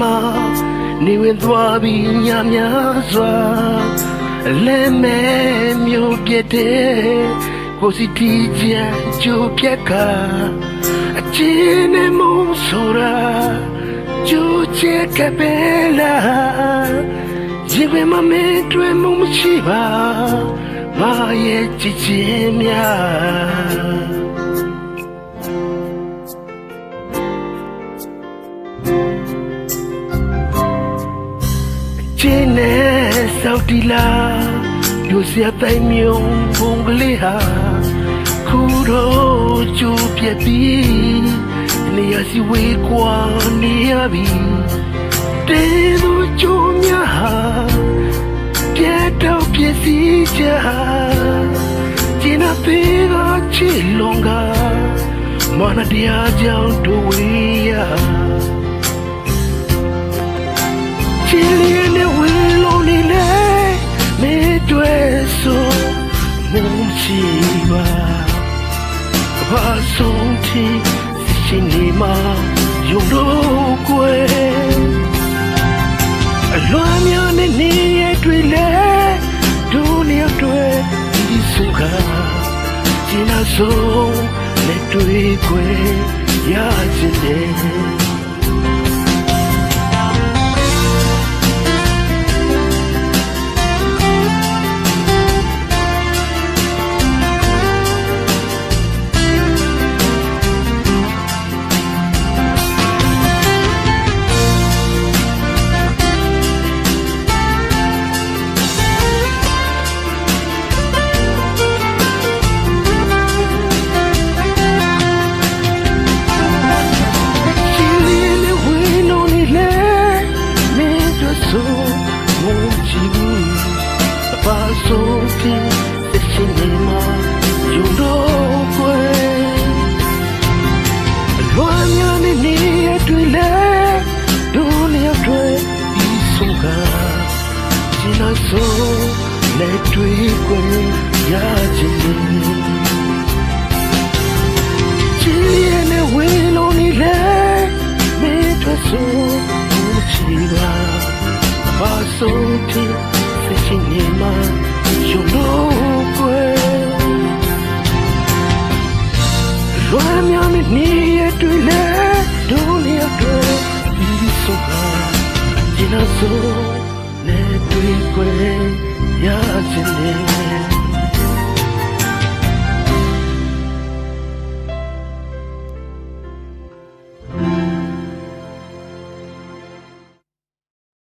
မှာနေဝင်သွားပြီးညများစွာလဲမဲမျိုးပြတဲ့ကိုစီတီချာကြိုပြက်ကအချင်းနဲ့မုံဆိုရာကြိုချက်ကပဲလာဒီဝမမဲတွေ့မှုမရှိပါငါရဲ့ချစ်ချင်းများ ကျင်းနဲ့စောက်တီလာဒုစရတိုင်းမြုံပုံကလေးဟာခုတော့ကျူပြက်ပြီးနေရစီဝေးကွာနေရပြီတေသူကျုံများဟာပြတ်တော့ပြည့်စည်ချာကျင်းအသေးကချီလုံးကမနတရားကြောင့်တို့ဝေးရ မုန်းချီပါဘာဆုံးတီရှင်နေမှာယုံတော့ကွယ်အလွမ်းများနဲ့နေရတွေ့လေဒုနေတွေ့ဒီစုကကျင်းအဆုံး လက်တွေ့ကွယ်ရချင်တယ်ချီရနဲ့ဝေလုံးနေလေမေထွက်ဆိုချီပါဘာဆုံးဖြစ်စချင်နေမှာယုံလို့ကွယ်လွမ်းမြောင်နေရတွေ့လေ ခွေရခြင်းနဲ့